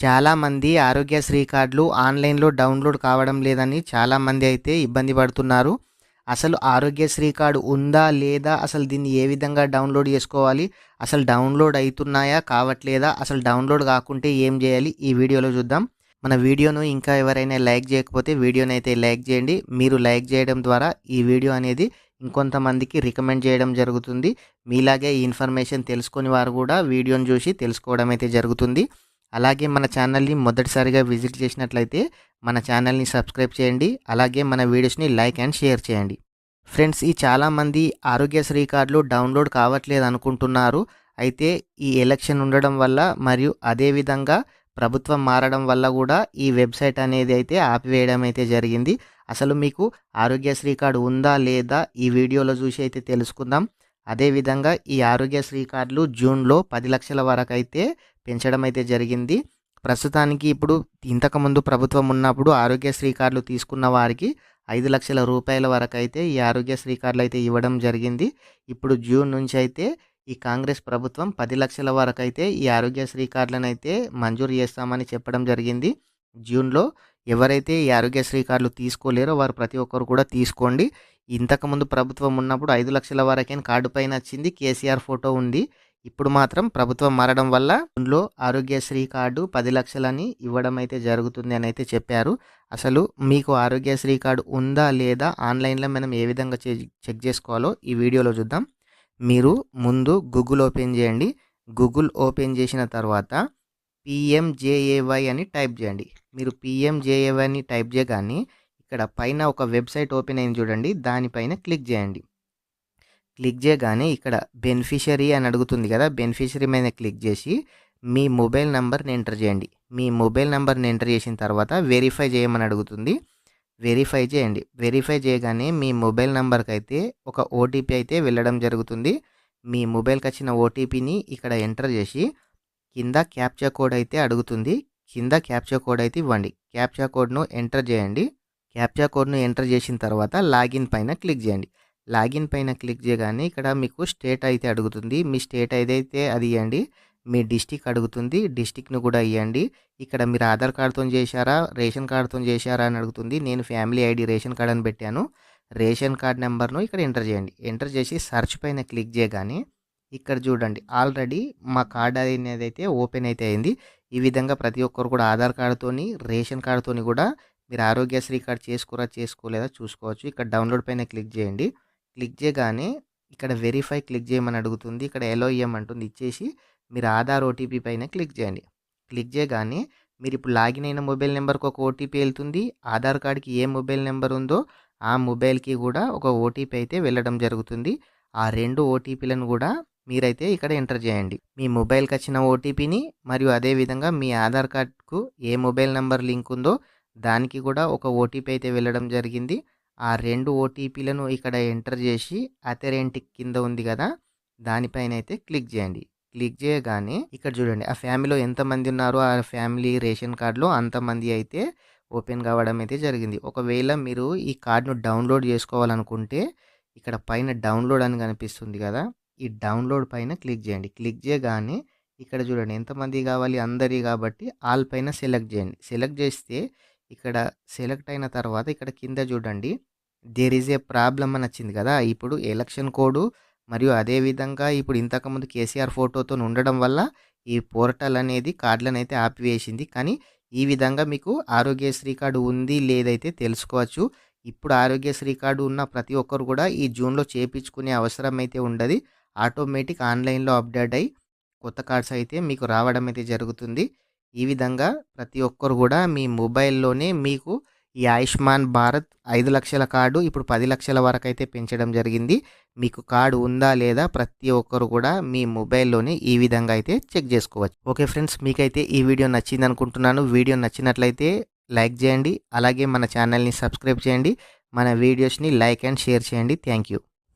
చాలామంది ఆరోగ్యశ్రీ కార్డులు ఆన్లైన్లో డౌన్లోడ్ కావడం లేదని చాలామంది అయితే ఇబ్బంది పడుతున్నారు. అసలు ఆరోగ్యశ్రీ కార్డు ఉందా లేదా? అసలు దీన్ని ఏ విధంగా డౌన్లోడ్ చేసుకోవాలి? అసలు డౌన్లోడ్ అవుతున్నాయా కావట్లేదా? అసలు డౌన్లోడ్ కాకుంటే ఏం చేయాలి? ఈ వీడియోలో చూద్దాం. మన వీడియోను ఇంకా ఎవరైనా లైక్ చేయకపోతే వీడియోని అయితే లైక్ చేయండి. మీరు లైక్ చేయడం ద్వారా ఈ వీడియో అనేది ఇంకొంతమందికి రికమెండ్ చేయడం జరుగుతుంది. మీలాగే ఈ ఇన్ఫర్మేషన్ తెలుసుకుని వారు కూడా వీడియోని చూసి తెలుసుకోవడం అయితే జరుగుతుంది. అలాగే మన ఛానల్ని మొదటిసారిగా విజిట్ చేసినట్లయితే మన ఛానల్ని సబ్స్క్రైబ్ చేయండి అలాగే మన వీడియోస్ని లైక్ అండ్ షేర్ చేయండి. ఫ్రెండ్స్ ఈ చాలామంది ఆరోగ్యశ్రీ కార్డులు డౌన్లోడ్ కావట్లేదు అనుకుంటున్నారు. అయితే ఈ ఎలక్షన్ ఉండడం వల్ల మరియు అదేవిధంగా ప్రభుత్వం మారడం వల్ల కూడా ఈ వెబ్సైట్ అనేది అయితే ఆపివేయడం అయితే జరిగింది. అసలు మీకు ఆరోగ్యశ్రీ కార్డు ఉందా లేదా ఈ వీడియోలో చూసి అయితే తెలుసుకుందాం. అదేవిధంగా ఈ ఆరోగ్యశ్రీ కార్డులు జూన్లో పది లక్షల వరకు అయితే పెంచడం అయితే జరిగింది. ప్రస్తుతానికి ఇప్పుడు ఇంతకుముందు ప్రభుత్వం ఉన్నప్పుడు ఆరోగ్యశ్రీ కార్డులు తీసుకున్న వారికి ఐదు లక్షల రూపాయల వరకు అయితే ఈ ఆరోగ్యశ్రీ కార్డులు అయితే ఇవ్వడం జరిగింది. ఇప్పుడు జూన్ నుంచి అయితే ఈ కాంగ్రెస్ ప్రభుత్వం పది లక్షల వరకు అయితే ఈ ఆరోగ్యశ్రీ కార్డులను అయితే మంజూరు చేస్తామని చెప్పడం జరిగింది. జూన్లో ఎవరైతే ఈ ఆరోగ్యశ్రీ కార్డులు తీసుకోలేరో వారు ప్రతి ఒక్కరు కూడా తీసుకోండి. ఇంతకుముందు ప్రభుత్వం ఉన్నప్పుడు ఐదు లక్షల వరకే కార్డు పైన వచ్చింది. కేసీఆర్ ఫోటో ఉంది. ఇప్పుడు మాత్రం ప్రభుత్వం మారడం వల్ల ఇందులో ఆరోగ్యశ్రీ కార్డు పది లక్షలని ఇవ్వడం అయితే జరుగుతుంది అని అయితే చెప్పారు. అసలు మీకు ఆరోగ్యశ్రీ కార్డు ఉందా లేదా ఆన్లైన్లో మనం ఏ విధంగా చెక్ చేసుకోవాలో ఈ వీడియోలో చూద్దాం. మీరు ముందు గూగుల్ ఓపెన్ చేయండి. గూగుల్ ఓపెన్ చేసిన తర్వాత పిఎంజేఏవై అని టైప్ చేయండి. మీరు పిఎంజేఏవై అని టైప్ చేయగానే ఇక్కడ పైన ఒక వెబ్సైట్ ఓపెన్ అయింది చూడండి దానిపైన క్లిక్ చేయండి. క్లిక్ చేయగానే ఇక్కడ బెనిఫిషరీ అని అడుగుతుంది కదా బెనిఫిషరీ మీద క్లిక్ చేసి మీ మొబైల్ నెంబర్ని ఎంటర్ చేయండి. మీ మొబైల్ నెంబర్ని ఎంటర్ చేసిన తర్వాత వెరిఫై చేయమని అడుగుతుంది. వెరిఫై చేయండి. వెరిఫై చేయగానే మీ మొబైల్ నెంబర్కి అయితే ఒక ఓటీపీ అయితే వెళ్ళడం జరుగుతుంది. మీ మొబైల్కి వచ్చిన ఓటీపీని ఇక్కడ ఎంటర్ చేసి కింద క్యాప్చా కోడ్ అయితే అడుగుతుంది. కింద క్యాప్చా కోడ్ అయితే ఇవ్వండి. క్యాప్చా కోడ్ను ఎంటర్ చేయండి. క్యాప్చా కోడ్ను ఎంటర్ చేసిన తర్వాత లాగిన్ పైన క్లిక్ చేయండి. లాగిన్ పైన క్లిక్ చేయగానే ఇక్కడ మీకు స్టేట్ అయితే అడుగుతుంది. మీ స్టేట్ ఏదైతే అది ఇవ్వండి మీ డిస్టిక్ అడుగుతుంది. డిస్టిక్ను కూడా ఇవ్వండి ఇక్కడ మీరు ఆధార్ కార్డుతో చేశారా రేషన్ కార్డుతో చేశారా అని అడుగుతుంది. నేను ఫ్యామిలీ ఐడి రేషన్ కార్డ్ అని పెట్టాను. రేషన్ కార్డ్ నెంబర్ను ఇక్కడ ఎంటర్ చేయండి. ఎంటర్ చేసి సర్చ్ పైన క్లిక్ చేయగానే ఇక్కడ చూడండి. ఆల్రెడీ మా కార్డ్ అనేది అయితే ఓపెన్ అయితే అయింది. ఈ విధంగా ప్రతి ఒక్కరు కూడా ఆధార్ కార్డుతోని రేషన్ కార్డుతోని కూడా మీరు ఆరోగ్యశ్రీ కార్డ్ చేసుకోరా చేసుకోలేదా చూసుకోవచ్చు. ఇక్కడ డౌన్లోడ్ పైన క్లిక్ చేయండి. క్లిక్ చేయగానే ఇక్కడ వెరిఫై క్లిక్ చేయమని అడుగుతుంది. ఇక్కడ ఎలో ఇయ్యమంటుంది ఇచ్చేసి మీరు ఆధార్ ఓటీపీ పైన క్లిక్ చేయండి. క్లిక్ చేయగానే మీరు ఇప్పుడు లాగిన్ అయిన మొబైల్ నెంబర్కి ఒక ఓటీపీ వెళ్తుంది. ఆధార్ కార్డ్కి ఏ మొబైల్ నెంబర్ ఉందో ఆ మొబైల్కి కూడా ఒక ఓటీపీ అయితే వెళ్ళడం జరుగుతుంది. ఆ రెండు ఓటీపీలను కూడా మీరైతే ఇక్కడ ఎంటర్ చేయండి. మీ మొబైల్కి వచ్చిన ఓటీపీని మరియు అదేవిధంగా మీ ఆధార్ కార్డ్కు ఏ మొబైల్ నెంబర్ లింక్ ఉందో దానికి కూడా ఒక ఓటీపీ అయితే వెళ్ళడం జరిగింది. ఆ రెండు ఓటీపీలను ఇక్కడ ఎంటర్ చేసి అథెరెంటిక్ కింద ఉంది కదా దానిపైన అయితే క్లిక్ చేయండి. క్లిక్ చేయగానే ఇక్కడ చూడండి ఆ ఫ్యామిలీలో ఎంతమంది ఉన్నారో ఆ ఫ్యామిలీ రేషన్ కార్డులో అంతమంది అయితే ఓపెన్ కావడం అయితే జరిగింది. ఒకవేళ మీరు ఈ కార్డును డౌన్లోడ్ చేసుకోవాలనుకుంటే ఇక్కడ పైన డౌన్లోడ్ అని కనిపిస్తుంది కదా ఈ డౌన్లోడ్ పైన క్లిక్ చేయండి. క్లిక్ చేయగానే ఇక్కడ చూడండి ఎంతమంది కావాలి అందరి కాబట్టి ఆల్ పైన సెలెక్ట్ చేయండి. సెలెక్ట్ చేస్తే ఇక్కడ సెలెక్ట్ అయిన తర్వాత ఇక్కడ కింద చూడండి. దేర్ ఈజ్ ఏ ప్రాబ్లమ్ అని వచ్చింది కదా. ఇప్పుడు ఎలక్షన్ కోడ్ మరియు అదేవిధంగా ఇప్పుడు ఇంతకుముందు కేసీఆర్ ఫోటోతో ఉండడం వల్ల ఈ పోర్టల్ అనేది కార్డులను అయితే ఆపివేసింది. కానీ ఈ విధంగా మీకు ఆరోగ్యశ్రీ కార్డు ఉంది లేదైతే తెలుసుకోవచ్చు. ఇప్పుడు ఆరోగ్యశ్రీ కార్డు ఉన్న ప్రతి ఒక్కరు కూడా ఈ జూన్లో చేపించుకునే అవసరం అయితే ఉండదు. ఆటోమేటిక్ ఆన్లైన్లో అప్డేట్ అయ్యి కొత్త కార్డ్స్ అయితే మీకు రావడం అయితే జరుగుతుంది. ఈ విధంగా ప్రతి ఒక్కరు కూడా మీ మొబైల్లోనే మీకు ఈ ఆయుష్మాన్ భారత్ ఐదు లక్షల కార్డు ఇప్పుడు పది లక్షల వరకు అయితే పెంచడం జరిగింది. మీకు కార్డు ఉందా లేదా ప్రతి ఒక్కరు కూడా మీ మొబైల్లోనే ఈ విధంగా అయితే చెక్ చేసుకోవచ్చు. ఓకే ఫ్రెండ్స్ మీకైతే ఈ వీడియో నచ్చింది అనుకుంటున్నాను. వీడియో నచ్చినట్లయితే లైక్ చేయండి. అలాగే మన ఛానల్ని సబ్స్క్రైబ్ చేయండి. మన వీడియోస్ని లైక్ అండ్ షేర్ చేయండి. Thank you.